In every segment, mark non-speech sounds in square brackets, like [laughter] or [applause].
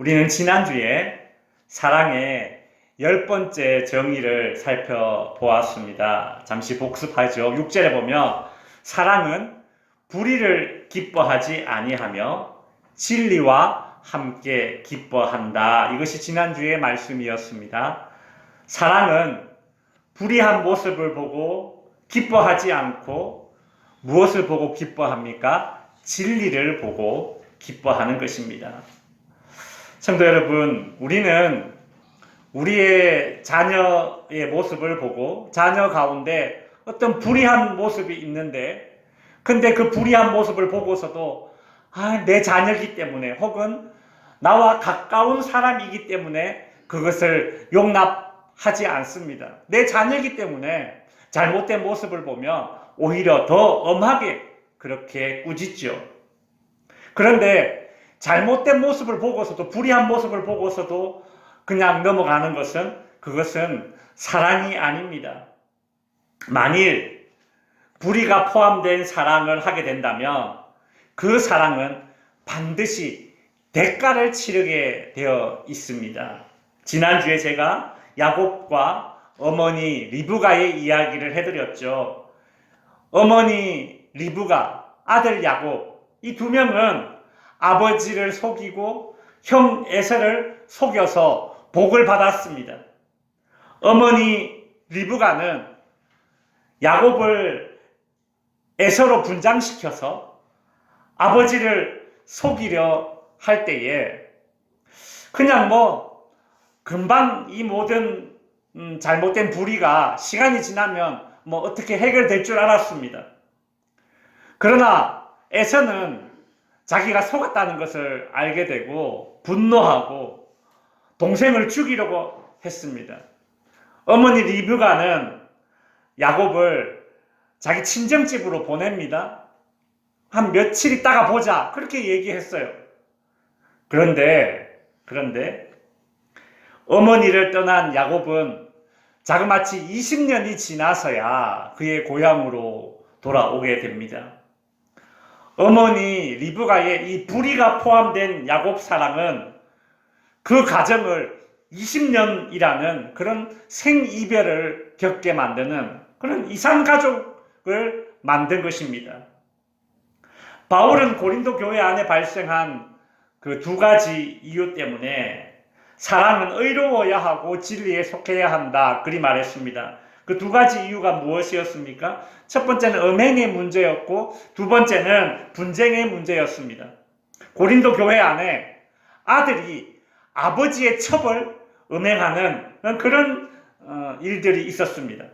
우리는 지난주에 사랑의 열 번째 정의를 살펴보았습니다. 잠시 복습하죠. 6절에 보면 사랑은 불의를 기뻐하지 아니하며 진리와 함께 기뻐한다. 이것이 지난주의 말씀이었습니다. 사랑은 불의한 모습을 보고 기뻐하지 않고 무엇을 보고 기뻐합니까? 진리를 보고 기뻐하는 것입니다. 성도 여러분, 우리는 우리의 자녀의 모습을 보고 자녀 가운데 어떤 불의한 모습이 있는데, 근데 그 불의한 모습을 보고서도 아, 내 자녀이기 때문에 혹은 나와 가까운 사람이기 때문에 그것을 용납하지 않습니다. 내 자녀이기 때문에 잘못된 모습을 보면 오히려 더 엄하게 그렇게 꾸짖죠. 그런데 잘못된 모습을 보고서도 불의한 모습을 보고서도 그냥 넘어가는 것은 그것은 사랑이 아닙니다. 만일 불의가 포함된 사랑을 하게 된다면 그 사랑은 반드시 대가를 치르게 되어 있습니다. 지난주에 제가 야곱과 어머니 리브가의 이야기를 해드렸죠. 어머니 리브가, 아들 야곱, 이 두 명은 아버지를 속이고 형 에서를 속여서 복을 받았습니다. 어머니 리브가는 야곱을 에서로 분장시켜서 아버지를 속이려 할 때에 그냥 뭐 금방 이 모든 음, 잘못된 불의가 시간이 지나면 뭐 어떻게 해결될 줄 알았습니다. 그러나 에서는 자기가 속았다는 것을 알게 되고 분노하고 동생을 죽이려고 했습니다. 어머니 리브가는 야곱을 자기 친정집으로 보냅니다. 한 며칠 있다가 보자. 그렇게 얘기했어요. 그런데, 그런데, 어머니를 떠난 야곱은 자그마치 20년이 지나서야 그의 고향으로 돌아오게 됩니다. 어머니 리브가의 이 불의가 포함된 야곱 사랑은 그 가정을 20년이라는 그런 생이별을 겪게 만드는 그런 이상 가족을 만든 것입니다. 바울은 고린도 교회 안에 발생한 그 두 가지 이유 때문에 사랑은 의로워야 하고 진리에 속해야 한다. 그리 말했습니다. 그 두 가지 이유가 무엇이었습니까? 첫 번째는 음행의 문제였고 두 번째는 분쟁의 문제였습니다. 고린도 교회 안에 아들이 아버지의 첩을 음행하는 그런 어, 일들이 있었습니다.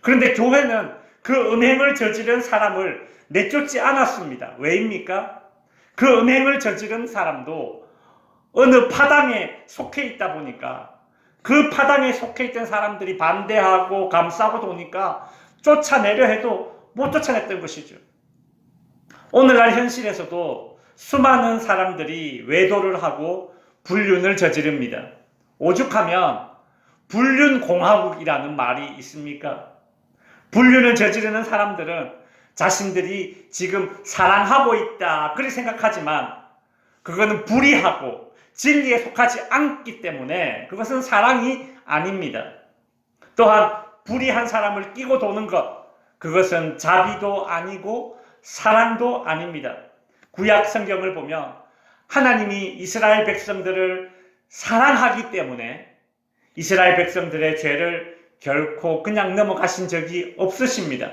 그런데 교회는 그 음행을 저지른 사람을 내쫓지 않았습니다. 왜입니까? 그 음행을 저지른 사람도 어느 파당에 속해 있다 보니까 그 파당에 속해 있던 사람들이 반대하고 감싸고 도니까 쫓아내려 해도 못 쫓아냈던 것이죠. 오늘날 현실에서도 수많은 사람들이 외도를 하고 불륜을 저지릅니다. 오죽하면 불륜 공화국이라는 말이 있습니까? 불륜을 저지르는 사람들은 자신들이 지금 사랑하고 있다. 그렇게 생각하지만 그거는 불의하고 진리에 속하지 않기 때문에 그것은 사랑이 아닙니다. 또한 불의한 사람을 끼고 도는 것, 그것은 자비도 아니고 사랑도 아닙니다. 구약 성경을 보면 하나님이 이스라엘 백성들을 사랑하기 때문에 이스라엘 백성들의 죄를 결코 그냥 넘어가신 적이 없으십니다.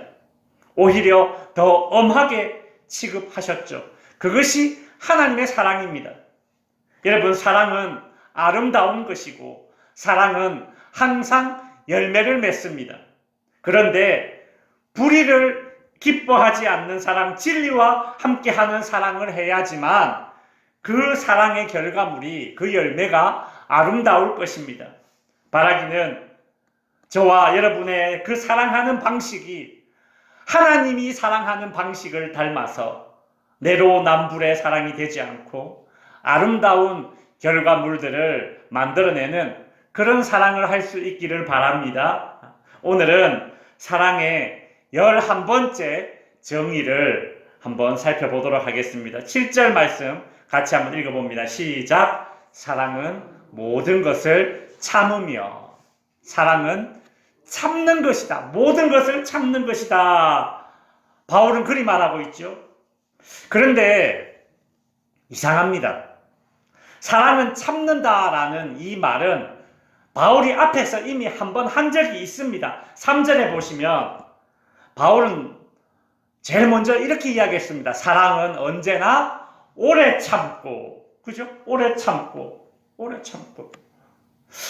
오히려 더 엄하게 취급하셨죠. 그것이 하나님의 사랑입니다. 여러분, 사랑은 아름다운 것이고, 사랑은 항상 열매를 맺습니다. 그런데, 불의를 기뻐하지 않는 사랑, 진리와 함께하는 사랑을 해야지만, 그 사랑의 결과물이, 그 열매가 아름다울 것입니다. 바라기는 저와 여러분의 그 사랑하는 방식이 하나님이 사랑하는 방식을 닮아서 내로남불의 사랑이 되지 않고 아름다운 결과물들을 만들어내는 그런 사랑을 할 수 있기를 바랍니다. 오늘은 사랑의 11번째 정의를 한번 살펴보도록 하겠습니다. 7절 말씀 같이 한번 읽어봅니다. 시작. 사랑은 모든 것을 참으며 사랑은 참는 것이다. 모든 것을 참는 것이다. 바울은 그리 말하고 있죠. 그런데 이상합니다. 사랑은 참는다라는 이 말은 바울이 앞에서 이미 한 번 한 적이 있습니다. 3절에 보시면 바울은 제일 먼저 이렇게 이야기했습니다. 사랑은 언제나 오래 참고, 그죠? 오래 참고, 오래 참고.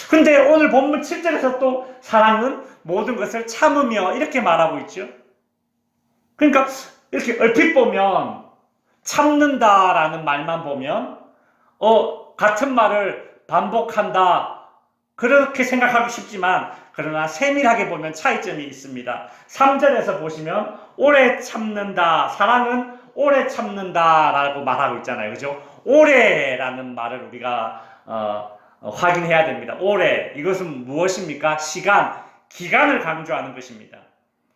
근데 오늘 본문 7절에서 또 사랑은 모든 것을 참으며 이렇게 말하고 있죠. 그러니까 이렇게 얼핏 보면 참는다라는 말만 보면 어 같은 말을 반복한다 그렇게 생각하기 쉽지만 그러나 세밀하게 보면 차이점이 있습니다. 3절에서 보시면 오래 참는다 사랑은 오래 참는다라고 말하고 있잖아요. 그죠? 오래라는 말을 우리가 어, 어, 확인해야 됩니다. 오래 이것은 무엇입니까? 시간, 기간을 강조하는 것입니다.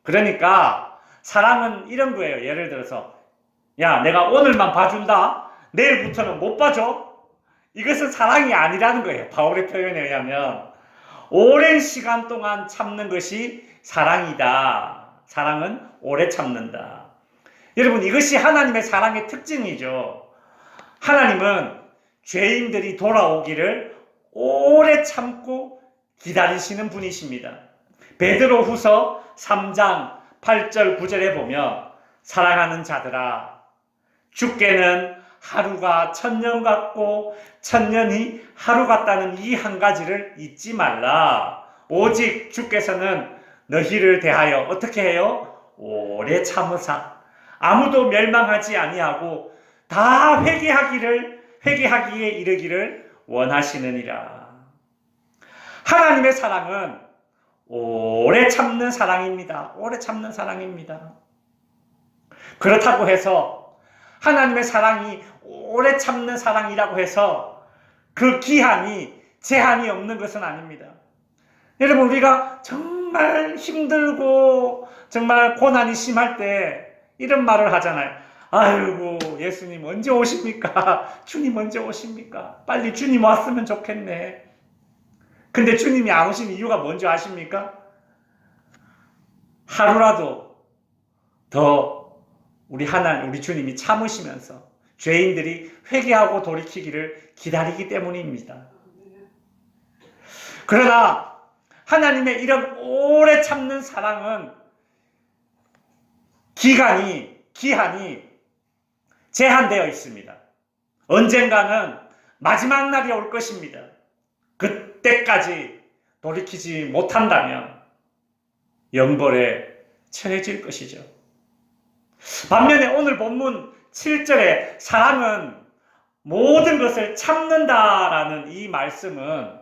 그러니까 사랑은 이런 거예요. 예를 들어서 야 내가 오늘만 봐준다. 내일부터는 못 봐줘. 이것은 사랑이 아니라는 거예요. 바울의 표현에 의하면 오랜 시간 동안 참는 것이 사랑이다. 사랑은 오래 참는다. 여러분 이것이 하나님의 사랑의 특징이죠. 하나님은 죄인들이 돌아오기를 오래 참고 기다리시는 분이십니다. 베드로 후서 3장 8절 9절에 보면 사랑하는 자들아 주께는 하루가 천년 같고 천년이 하루 같다는 이 한 가지를 잊지 말라. 오직 주께서는 너희를 대하여 어떻게 해요? 오래 참으사 아무도 멸망하지 아니하고 다 회개하기를 회개하기에 이르기를 원하시느니라. 하나님의 사랑은 오래 참는 사랑입니다. 오래 참는 사랑입니다. 그렇다고 해서 하나님의 사랑이 오래 참는 사랑이라고 해서 그 기한이 제한이 없는 것은 아닙니다. 여러분 우리가 정말 힘들고 정말 고난이 심할 때 이런 말을 하잖아요. 아이고 예수님 언제 오십니까? [laughs] 주님 언제 오십니까? 빨리 주님 왔으면 좋겠네. 근데 주님이 안 오신 이유가 뭔지 아십니까? 하루라도 더 우리 하나님, 우리 주님이 참으시면서 죄인들이 회개하고 돌이키기를 기다리기 때문입니다. 그러나 하나님의 이런 오래 참는 사랑은 기간이, 기한이 제한되어 있습니다. 언젠가는 마지막 날이 올 것입니다. 그때까지 돌이키지 못한다면 영벌에 처해질 것이죠. 반면에 오늘 본문 7절에 사랑은 모든 것을 참는다라는 이 말씀은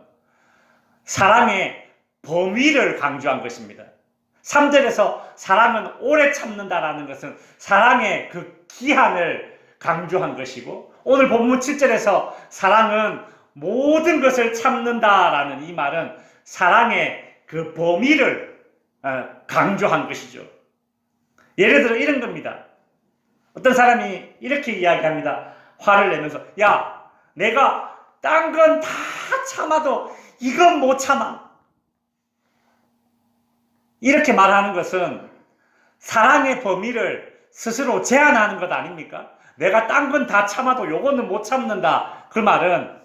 사랑의 범위를 강조한 것입니다. 3절에서 사랑은 오래 참는다라는 것은 사랑의 그 기한을 강조한 것이고 오늘 본문 7절에서 사랑은 모든 것을 참는다라는 이 말은 사랑의 그 범위를 어, 강조한 것이죠. 예를 들어 이런 겁니다. 어떤 사람이 이렇게 이야기합니다. 화를 내면서 야 내가 딴 건 다 참아도 이건 못 참아. 이렇게 말하는 것은 사랑의 범위를 스스로 제한하는 것 아닙니까? 내가 딴 건 다 참아도 요거는 못 참는다. 그 말은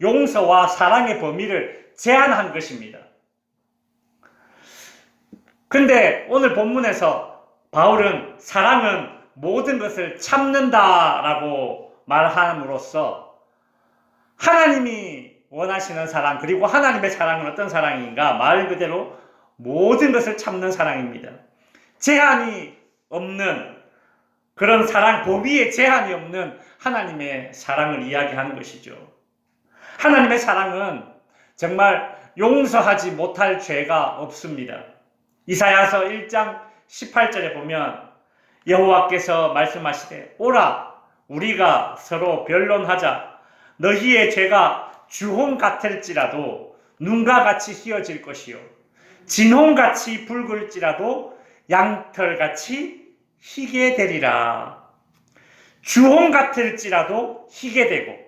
용서와 사랑의 범위를 제한한 것입니다. 근데 오늘 본문에서 바울은 사랑은 모든 것을 참는다라고 말함으로써 하나님이 원하시는 사랑 그리고 하나님의 사랑은 어떤 사랑인가 말 그대로 모든 것을 참는 사랑입니다. 제한이 없는 그런 사랑 범위에 제한이 없는 하나님의 사랑을 이야기하는 것이죠. 하나님의 사랑은 정말 용서하지 못할 죄가 없습니다. 이사야서 1장 18절에 보면 여호와께서 말씀하시되 오라 우리가 서로 변론하자 너희의 죄가 주홍 같을지라도 눈과 같이 휘어질 것이요 진홍같이 붉을지라도 양털같이 희게 되리라 주홍 같을지라도 희게 되고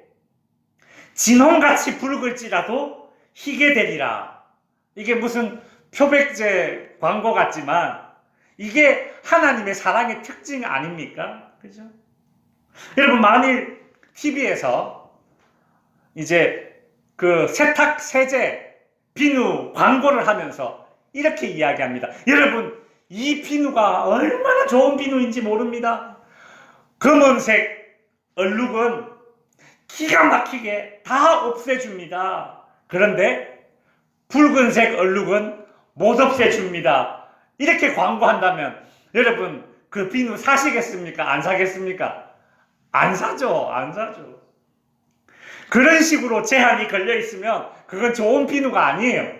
진홍같이 붉을지라도 희게 되리라. 이게 무슨 표백제 광고 같지만 이게 하나님의 사랑의 특징 아닙니까? 그죠? 여러분 만일 TV에서 이제 그 세탁 세제 비누 광고를 하면서 이렇게 이야기합니다. 여러분 이 비누가 얼마나 좋은 비누인지 모릅니다. 검은색 얼룩은 기가 막히게 다 없애줍니다. 그런데 붉은색 얼룩은 못 없애줍니다. 이렇게 광고한다면 여러분 그 비누 사시겠습니까? 안 사겠습니까? 안 사죠. 안 사죠. 그런 식으로 제한이 걸려 있으면 그건 좋은 비누가 아니에요.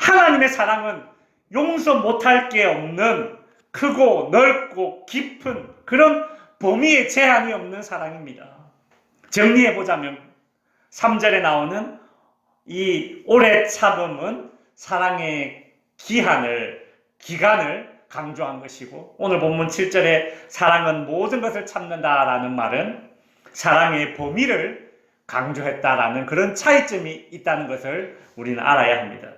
하나님의 사랑은 용서 못할 게 없는 크고 넓고 깊은 그런 범위에 제한이 없는 사랑입니다. 정리해 보자면 3절에 나오는 이 오래 참음은 사랑의 기한을 기간을 강조한 것이고 오늘 본문 7절에 사랑은 모든 것을 참는다라는 말은 사랑의 범위를 강조했다라는 그런 차이점이 있다는 것을 우리는 알아야 합니다.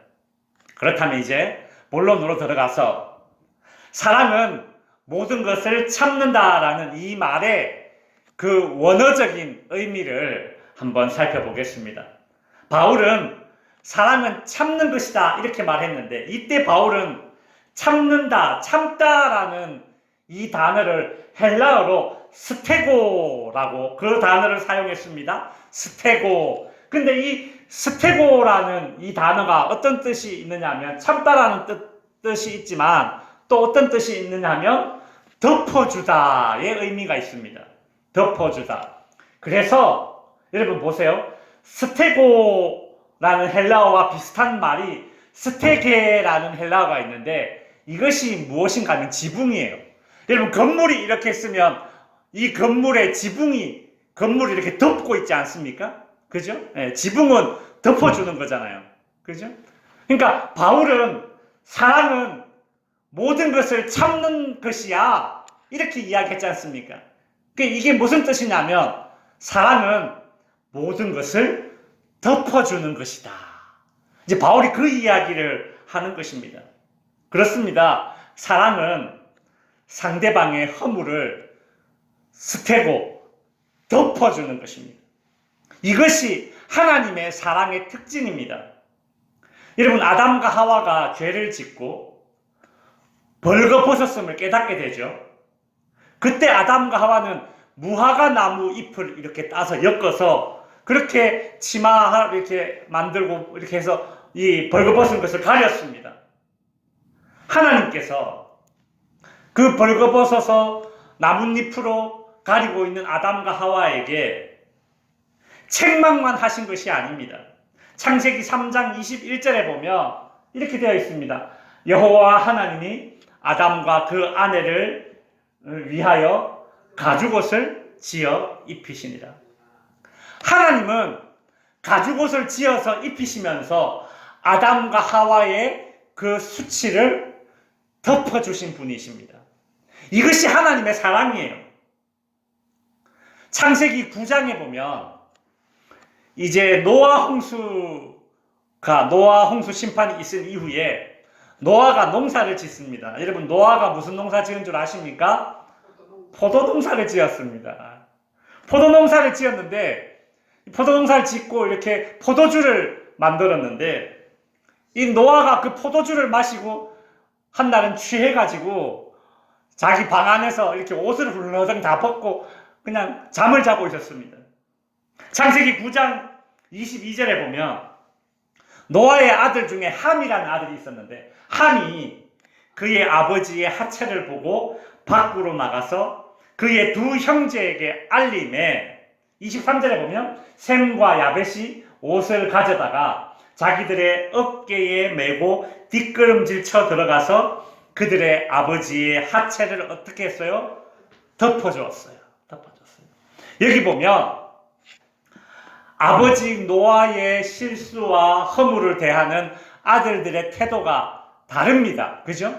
그렇다면 이제 본론으로 들어가서 사랑은 모든 것을 참는다라는 이 말의 그 원어적인 의미를 한번 살펴보겠습니다. 바울은 사랑은 참는 것이다 이렇게 말했는데 이때 바울은 참는다, 참다라는 이 단어를 헬라어로 스테고라고 그 단어를 사용했습니다. 스테고. 근데 이 스테고라는 이 단어가 어떤 뜻이 있느냐면 참다라는 뜻, 뜻이 있지만 또 어떤 뜻이 있느냐면 덮어주다의 의미가 있습니다. 덮어주다. 그래서 여러분 보세요. 스테고 라는 헬라어와 비슷한 말이 스테게라는 헬라어가 있는데 이것이 무엇인가 하면 지붕이에요. 여러분 건물이 이렇게 쓰면 이 건물의 지붕이 건물을 이렇게 덮고 있지 않습니까? 그죠? 예, 지붕은 덮어주는 거잖아요. 그죠? 그러니까 바울은 사랑은 모든 것을 참는 것이야. 이렇게 이야기했지 않습니까? 그 이게 무슨 뜻이냐면 사랑은 모든 것을 덮어주는 것이다. 이제 바울이 그 이야기를 하는 것입니다. 그렇습니다. 사랑은 상대방의 허물을 스테고 덮어주는 것입니다. 이것이 하나님의 사랑의 특징입니다. 여러분, 아담과 하와가 죄를 짓고 벌거벗었음을 깨닫게 되죠. 그때 아담과 하와는 무화과 나무 잎을 이렇게 따서 엮어서 그렇게 치마 이렇게 만들고 이렇게 해서 이 벌거벗은 것을 가렸습니다. 하나님께서 그 벌거벗어서 나뭇잎으로 가리고 있는 아담과 하와에게 책망만 하신 것이 아닙니다. 창세기 3장 21절에 보면 이렇게 되어 있습니다. 여호와 하나님이 아담과 그 아내를 위하여 가죽옷을 지어 입히시니라. 하나님은 가죽옷을 지어서 입히시면서 아담과 하와의 그 수치를 덮어주신 분이십니다. 이것이 하나님의 사랑이에요. 창세기 9장에 보면 이제 노아 홍수가 노아 홍수 심판이 있은 이후에 노아가 농사를 짓습니다. 여러분 노아가 무슨 농사 지은 줄 아십니까? 포도 농사를 지었습니다. 포도 농사를 지었는데 포도 농사를 짓고 이렇게 포도주를 만들었는데 이 노아가 그 포도주를 마시고 한 날은 취해가지고 자기 방 안에서 이렇게 옷을 훌러덩 다 벗고 그냥 잠을 자고 있었습니다. 창세기 9장 22절에 보면 노아의 아들 중에 함이라는 아들이 있었는데 함이 그의 아버지의 하체를 보고 밖으로 나가서 그의 두 형제에게 알림에 23절에 보면 샘과 야벳이 옷을 가져다가 자기들의 어깨에 메고 뒷걸음질 쳐 들어가서 그들의 아버지의 하체를 어떻게 했어요? 덮어주었어요. 덮어줬어요. 여기 보면 아버지 노아의 실수와 허물을 대하는 아들들의 태도가 다릅니다. 그죠?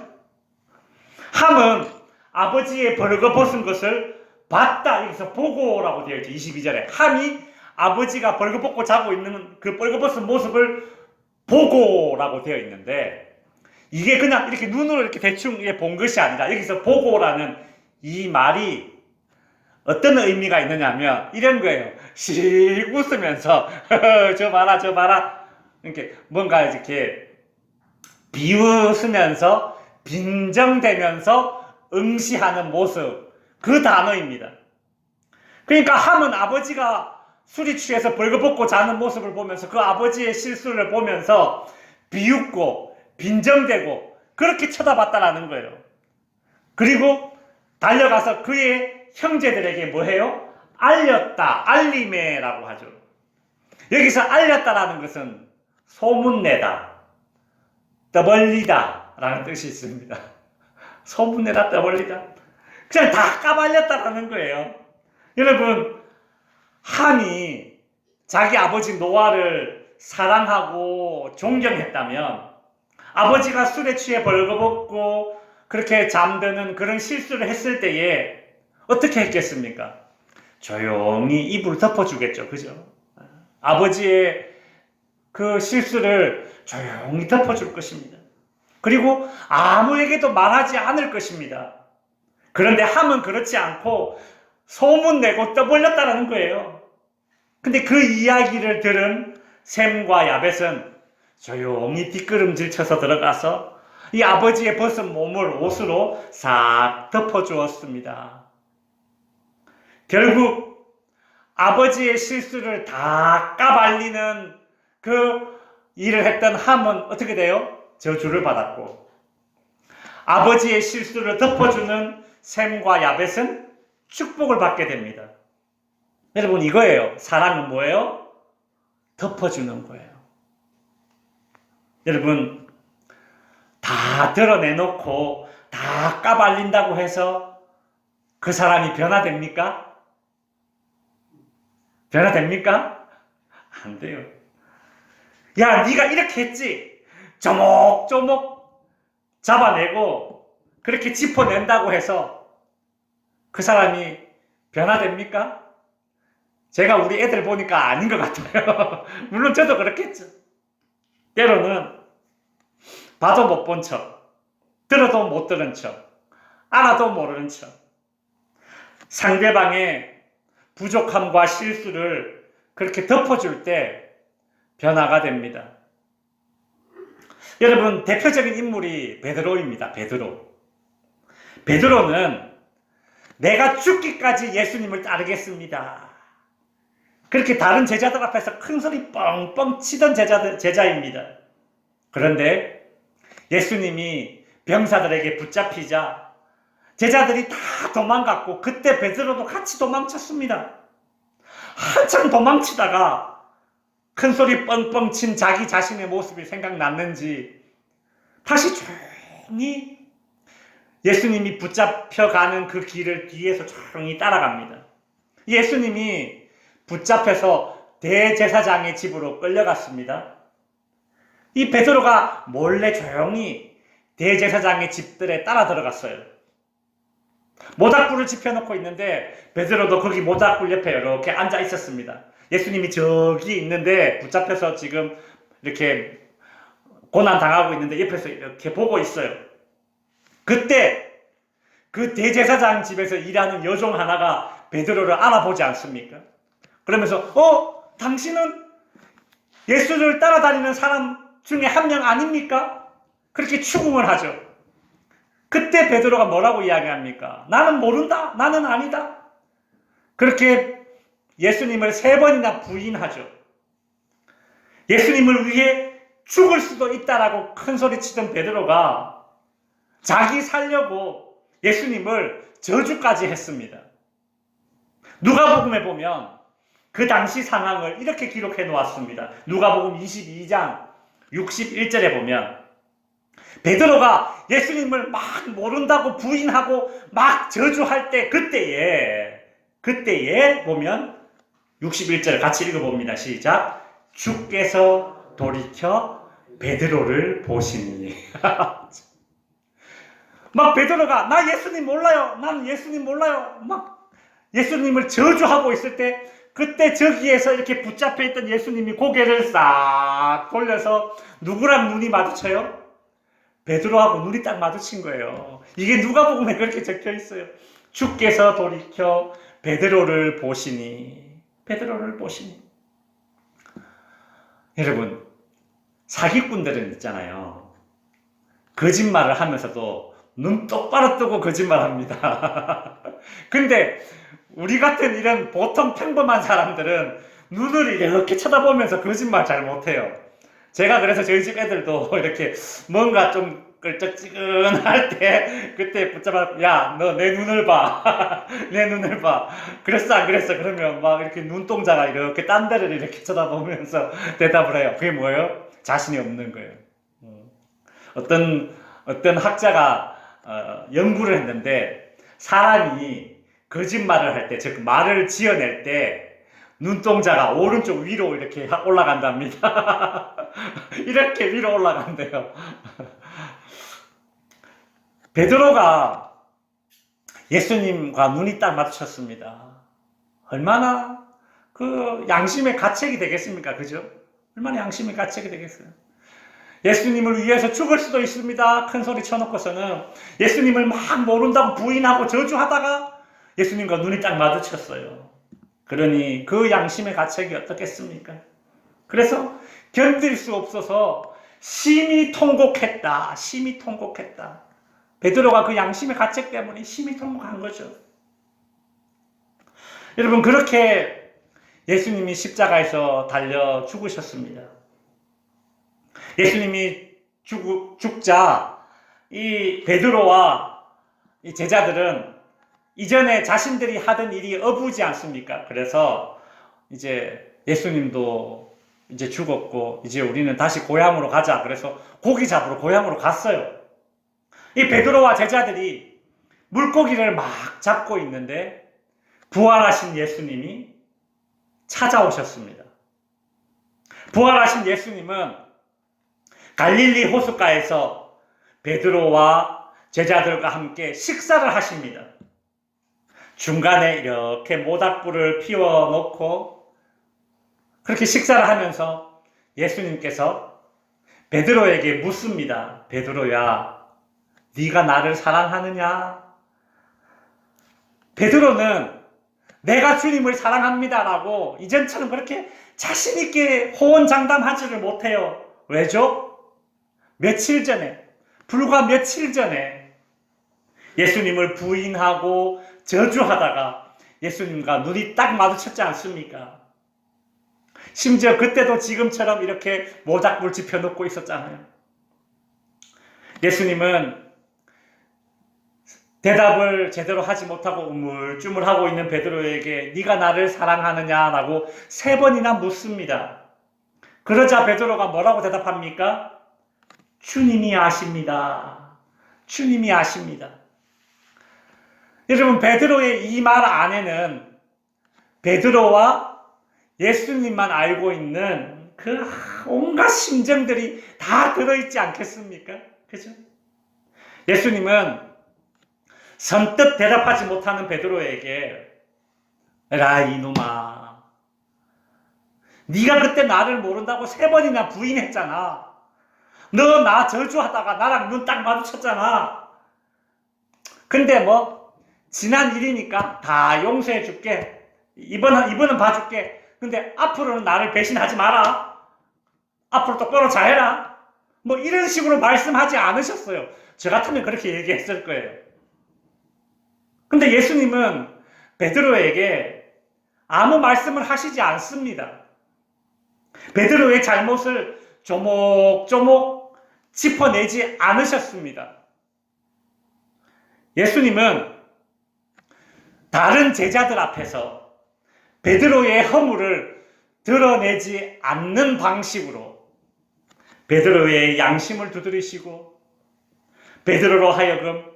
함은 아버지의 벌거벗은 것을 봤다. 여기서 보고라고 되어 있죠. 22절에. 함이 아버지가 벌거벗고 자고 있는 그 벌거벗은 모습을 보고라고 되어 있는데 이게 그냥 이렇게 눈으로 이렇게 대충 본 것이 아니라 여기서 보고라는 이 말이 어떤 의미가 있느냐면 이런 거예요. 씩 웃으면서 [laughs] 저 봐라 저 봐라 이렇게 뭔가 이렇게 비웃으면서 빈정대면서 응시하는 모습 그 단어입니다. 그러니까 함은 아버지가 술이 취해서 벌거벗고 자는 모습을 보면서 그 아버지의 실수를 보면서 비웃고 빈정대고 그렇게 쳐다봤다라는 거예요. 그리고 달려가서 그의 형제들에게 뭐해요? 알렸다, 알림해라고 하죠. 여기서 알렸다라는 것은 소문내다, 떠벌리다 라는 뜻이 있습니다. [laughs] 소문내다, 떠벌리다. 그냥 다 까발렸다라는 거예요. 여러분, 함이 자기 아버지 노아를 사랑하고 존경했다면 아버지가 술에 취해 벌거벗고 그렇게 잠드는 그런 실수를 했을 때에 어떻게 했겠습니까? 조용히 입을 덮어주겠죠. 그죠? 아버지의 그 실수를 조용히 덮어줄 것입니다. 그리고 아무에게도 말하지 않을 것입니다. 그런데 함은 그렇지 않고 소문내고 떠벌렸다는 거예요. 근데 그 이야기를 들은 샘과 야벳은 조용히 뒷걸음질 쳐서 들어가서 이 아버지의 벗은 몸을 옷으로 싹 덮어주었습니다. 결국 아버지의 실수를 다 까발리는 그 일을 했던 함은 어떻게 돼요? 저주를 받았고 아버지의 실수를 덮어주는 샘과 야벳은 축복을 받게 됩니다. 여러분 이거예요. 사랑은 뭐예요? 덮어주는 거예요. 여러분 다 드러내놓고 다 까발린다고 해서 그 사람이 변화됩니까? 변화됩니까? 안 돼요. 야, 네가 이렇게 했지. 조목조목 잡아내고 그렇게 짚어낸다고 해서 그 사람이 변화됩니까? 제가 우리 애들 보니까 아닌 것 같아요. [laughs] 물론 저도 그렇겠죠. 때로는 봐도 못 본 척, 들어도 못 들은 척, 알아도 모르는 척. 상대방의 부족함과 실수를 그렇게 덮어줄 때 변화가 됩니다. 여러분, 대표적인 인물이 베드로입니다. 베드로. 베드로는 내가 죽기까지 예수님을 따르겠습니다. 그렇게 다른 제자들 앞에서 큰 소리 뻥뻥 치던 제자들, 제자입니다. 그런데 예수님이 병사들에게 붙잡히자 제자들이 다 도망갔고 그때 베드로도 같이 도망쳤습니다. 한참 도망치다가 큰 소리 뻥뻥 친 자기 자신의 모습이 생각났는지 다시 조용히 예수님이 붙잡혀가는 그 길을 뒤에서 조용히 따라갑니다. 예수님이 붙잡혀서 대제사장의 집으로 끌려갔습니다. 이 베드로가 몰래 조용히 대제사장의 집들에 따라 들어갔어요. 모닥불을 지펴놓고 있는데 베드로도 거기 모닥불 옆에 이렇게 앉아 있었습니다. 예수님이 저기 있는데 붙잡혀서 지금 이렇게 고난 당하고 있는데 옆에서 이렇게 보고 있어요. 그때 그 대제사장 집에서 일하는 여종 하나가 베드로를 알아보지 않습니까? 그러면서 어 당신은 예수를 따라다니는 사람 중에 한 명 아닙니까? 그렇게 추궁을 하죠. 그때 베드로가 뭐라고 이야기합니까? 나는 모른다. 나는 아니다. 그렇게 예수님을 세 번이나 부인하죠. 예수님을 위해 죽을 수도 있다라고 큰 소리 치던 베드로가 자기 살려고 예수님을 저주까지 했습니다. 누가복음에 보면 그 당시 상황을 이렇게 기록해 놓았습니다. 누가복음 22장 61절에 보면 베드로가 예수님을 막 모른다고 부인하고 막 저주할 때 그때에 그때에 보면 61절 같이 읽어 봅니다. 시작. 주께서 돌이켜 베드로를 보시니. [laughs] 막 베드로가 나 예수님 몰라요. 난 예수님 몰라요. 막 예수님을 저주하고 있을 때 그때 저기에서 이렇게 붙잡혀 있던 예수님이 고개를 싹 돌려서 누구랑 눈이 마주쳐요? 베드로하고 눈이 딱 마주친 거예요. 이게 누가복음에 그렇게 적혀 있어요. 주께서 돌이켜 베드로를 보시니 베드로를 보시니 여러분 사기꾼들은 있잖아요. 거짓말을 하면서도 눈 똑바로 뜨고 거짓말합니다. [laughs] 근데 우리 같은 이런 보통 평범한 사람들은 눈을 이렇게 쳐다보면서 거짓말 잘 못해요. 제가 그래서 저희 집 애들도 [laughs] 이렇게 뭔가 좀 끌쩍지근할 때 그때 붙잡아 야 너 내 눈을 봐 [laughs] 내 눈을 봐 그랬어 안 그랬어 그러면 막 이렇게 눈동자가 이렇게 딴 데를 이렇게 쳐다보면서 대답을 해요 그게 뭐예요 자신이 없는 거예요 음. 어떤 어떤 학자가 어, 연구를 했는데 사람이 거짓말을 할 때 즉 말을 지어낼 때 눈동자가 오른쪽 위로 이렇게 올라간답니다. [laughs] 이렇게 위로 올라간대요. [laughs] 베드로가 예수님과 눈이 딱 마주쳤습니다. 얼마나 그 양심의 가책이 되겠습니까? 그죠? 얼마나 양심의 가책이 되겠어요? 예수님을 위해서 죽을 수도 있습니다. 큰 소리 쳐놓고서는 예수님을 막 모른다고 부인하고 저주하다가 예수님과 눈이 딱 마주쳤어요. 그러니 그 양심의 가책이 어떻겠습니까? 그래서 견딜 수 없어서 심히 통곡했다. 심히 통곡했다. 베드로가 그 양심의 가책 때문에 심히 통곡한 거죠. 여러분 그렇게 예수님이 십자가에서 달려 죽으셨습니다. 예수님이 죽, 죽자 이 베드로와 이 제자들은 이전에 자신들이 하던 일이 어부지 않습니까? 그래서 이제 예수님도 이제 죽었고 이제 우리는 다시 고향으로 가자. 그래서 고기 잡으러 고향으로 갔어요. 이 베드로와 제자들이 물고기를 막 잡고 있는데 부활하신 예수님이 찾아오셨습니다. 부활하신 예수님은 갈릴리 호숫가에서 베드로와 제자들과 함께 식사를 하십니다. 중간에 이렇게 모닥불을 피워 놓고 그렇게 식사를 하면서 예수님께서 베드로에게 묻습니다. 베드로야, 네가 나를 사랑하느냐? 베드로는 내가 주님을 사랑합니다라고 이전처럼 그렇게 자신 있게 호언장담하지를 못해요. 왜죠? 며칠 전에, 불과 며칠 전에 예수님을 부인하고 저주하다가 예수님과 눈이 딱 마주쳤지 않습니까? 심지어 그때도 지금처럼 이렇게 모닥불 지펴놓고 있었잖아요. 예수님은 대답을 제대로 하지 못하고 우물쭈물하고 있는 베드로에게 네가 나를 사랑하느냐라고 세 번이나 묻습니다. 그러자 베드로가 뭐라고 대답합니까? 주님이 아십니다. 주님이 아십니다. 여러분 베드로의 이 말 안에는 베드로와 예수님만 알고 있는 그 온갖 심정들이 다 들어있지 않겠습니까? 그죠? 예수님은 선뜻 대답하지 못하는 베드로에게 라 이놈아 네가 그때 나를 모른다고 세 번이나 부인했잖아. 너 나 저주하다가 나랑 눈 딱 마주쳤잖아. 근데 뭐 지난 일이니까 다 용서해 줄게. 이번은 이번은 봐줄게. 근데 앞으로는 나를 배신하지 마라. 앞으로 똑바로 잘해라. 뭐 이런 식으로 말씀하지 않으셨어요. 저 같으면 그렇게 얘기했을 거예요. 근데 예수님은 베드로에게 아무 말씀을 하시지 않습니다. 베드로의 잘못을 조목조목 짚어내지 않으셨습니다. 예수님은 다른 제자들 앞에서 베드로의 허물을 드러내지 않는 방식으로 베드로의 양심을 두드리시고 베드로로 하여금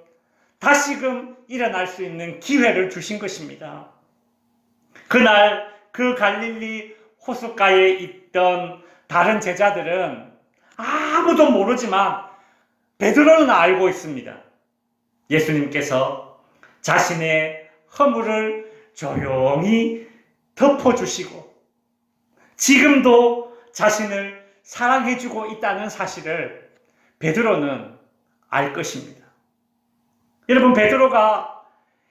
다시금 일어날 수 있는 기회를 주신 것입니다. 그날 그 갈릴리 호숫가에 있던 다른 제자들은 아무도 모르지만 베드로는 알고 있습니다. 예수님께서 자신의 허물을 조용히 덮어주시고 지금도 자신을 사랑해주고 있다는 사실을 베드로는 알 것입니다. 여러분 베드로가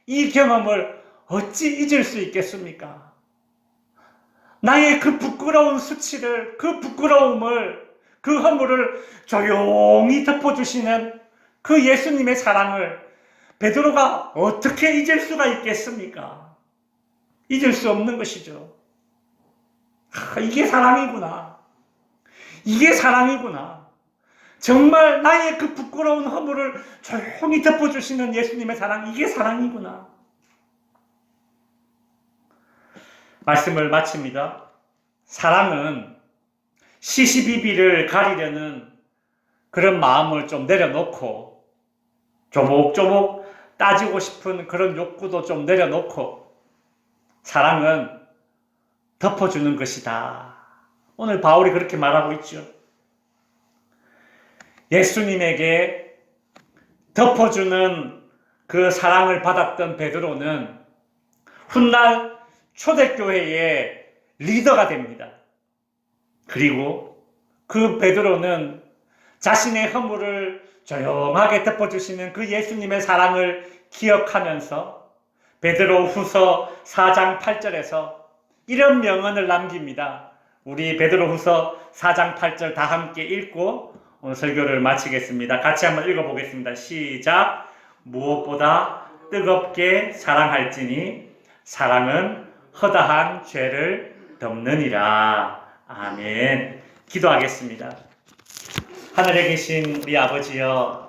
이 경험을 어찌 잊을 수 있겠습니까? 나의 그 부끄러운 수치를 그 부끄러움을 그 허물을 조용히 덮어주시는 그 예수님의 사랑을 베드로가 어떻게 잊을 수가 있겠습니까? 잊을 수 없는 것이죠. 아, 이게 사랑이구나. 이게 사랑이구나. 정말 나의 그 부끄러운 허물을 조용히 덮어주시는 예수님의 사랑, 이게 사랑이구나. 말씀을 마칩니다. 사랑은 시시비비를 가리려는 그런 마음을 좀 내려놓고 조목조목 따지고 싶은 그런 욕구도 좀 내려놓고 사랑은 덮어주는 것이다. 오늘 바울이 그렇게 말하고 있죠. 예수님에게 덮어주는 그 사랑을 받았던 베드로는 훗날 초대교회의 리더가 됩니다. 그리고 그 베드로는 자신의 허물을 조용하게 덮어주시는 그 예수님의 사랑을 기억하면서 베드로 후서 4장 8절에서 이런 명언을 남깁니다. 우리 베드로 후서 4장 8절 다 함께 읽고 오늘 설교를 마치겠습니다. 같이 한번 읽어보겠습니다. 시작. 무엇보다 뜨겁게 사랑할지니 사랑은 허다한 죄를 덮느니라. 아멘. 기도하겠습니다. 하늘에 계신 우리 아버지여